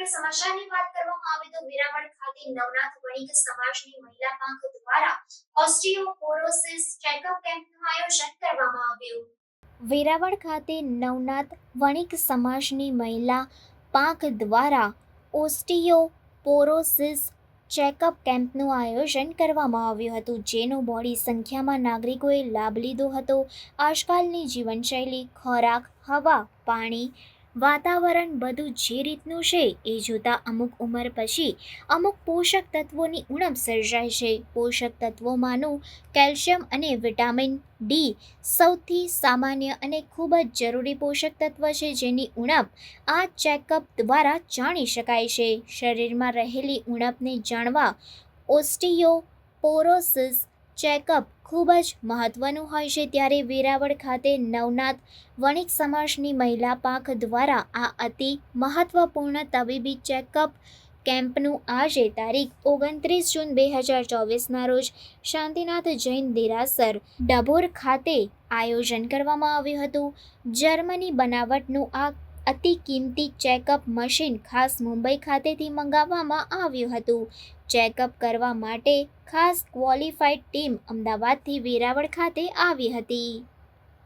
દર્શક સમાચારની વાત કરવામાં આવે તો વેરાવળ ખાતે નવનાથ વણિક સમાજની મહિલા પાંખ દ્વારા ઓસ્ટિયોપોરોસિસ ચેકઅપ કેમ્પનું આયોજન કરવામાં આવ્યું. વેરાવળ ખાતે નવનાથ વણિક સમાજની મહિલા પાંખ દ્વારા ઓસ્ટિયોપોરોસિસ ચેકઅપ કેમ્પનું આયોજન કરવામાં આવ્યું હતું, જેનો મોડી સંખ્યામાં નાગરિકોએ લાભ લીધો હતો. આજકાલની જીવનશૈલી ખોરાક, હવા, પાણી વાતાવરણ બધું જે રીતનું છે એ જોતાં અમુક ઉંમર પછી અમુક પોષક તત્વોની ઉણપ સર્જાય છે. પોષક તત્વોમાંનું કેલ્શિયમ અને વિટામિન ડી સૌથી સામાન્ય અને ખૂબ જ જરૂરી પોષક તત્વ છે જેની ઉણપ આ ચેકઅપ દ્વારા જાણી શકાય છે. શરીરમાં રહેલી ઉણપને જાણવા ઓસ્ટિયોપોરોસિસ ચેકઅપ ખૂબ જ મહત્વનું હોય છે ત્યારે વેરાવળ ખાતે નવનાથ વણિક સમાજની મહિલા પાંખ દ્વારા આ અતિ મહત્વપૂર્ણ તબીબી ચેકઅપ કેમ્પનું આજે તારીખ ઓગણત્રીસ જૂન બે હજાર ચોવીસના રોજ શાંતિનાથ જૈન દેરાસર, ડભોર ખાતે આયોજન કરવામાં આવ્યું હતું. જર્મની બનાવટનું આ અતિ કિંમતી ચેકઅપ મશીન ખાસ મુંબઈ ખાતેથી મંગાવવામાં આવ્યું હતું. ચેકઅપ કરવા માટે ખાસ ક્વોલિફાઈડ ટીમ અમદાવાદથી વેરાવળ ખાતે આવી હતી.